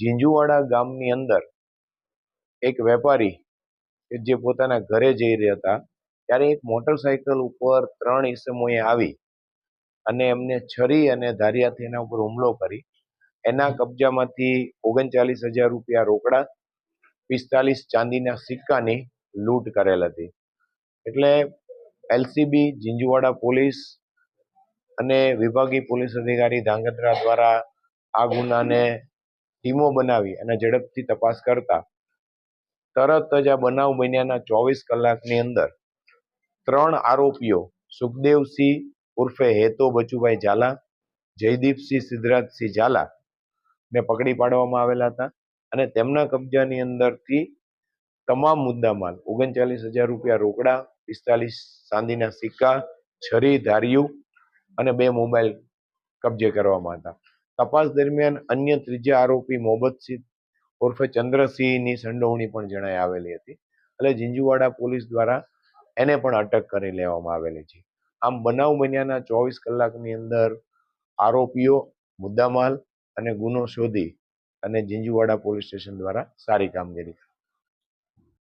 ઝીંઝુવાડા ગામની અંદર એક વેપારી કે જે પોતાના ઘરે જઈ રહ્યા હતા, ત્યારે એક મોટરસાયકલ ઉપર ત્રણ ઈસમોએ આવી અને એમને છરી અને ધારિયાથી એના ઉપર હુમલો કરી. એના કબજામાંથી ઓગણચાલીસ હજાર રૂપિયા રોકડા, પિસ્તાલીસ ચાંદીના સિક્કાની લૂંટ કરેલ હતી. એટલે એલસીબી ઝીંઝુવાડા પોલીસ અને વિભાગીય પોલીસ અધિકારી ધાંગધ્રા દ્વારા આ ગુનાને ટીમો બનાવી અને ઝડપથી તપાસ કરતા, તરત જ આ બનાવ બન્યાના ચોવીસ કલાકની અંદર ત્રણ આરોપીઓ, સુખદેવસિંહ ઉર્ફે હેતો બચુભાઈ ઝાલા, જયદીપસિંહ સિદ્ધરાજસિંહ ઝાલા ને પકડી પાડવામાં આવેલા હતા અને તેમના કબજાની અંદરથી તમામ મુદ્દામાલ, ઓગણચાલીસ હજાર રૂપિયા રોકડા, પિસ્તાલીસ ચાંદીના સિક્કા, છરી ધાર્યું અને બે મોબાઈલ કબજે કરવામાં હતા. તપાસ દરમિયાન અન્ય ત્રીજા આરોપી મોહબ્બતસિંહ ઉર્ફે ચંદ્રસિંહની સંડોવણી પણ જણાઈ આવેલી હતી. એટલે ઝીંઝુવાડા પોલીસ દ્વારા એને પણ અટક કરી લેવામાં આવેલી છે. આમ બનાવ બન્યાના ચોવીસ કલાકની અંદર આરોપીઓ, મુદ્દામાલ અને ગુનો શોધી અને ઝીંઝુવાડા પોલીસ સ્ટેશન દ્વારા સારી કામગીરી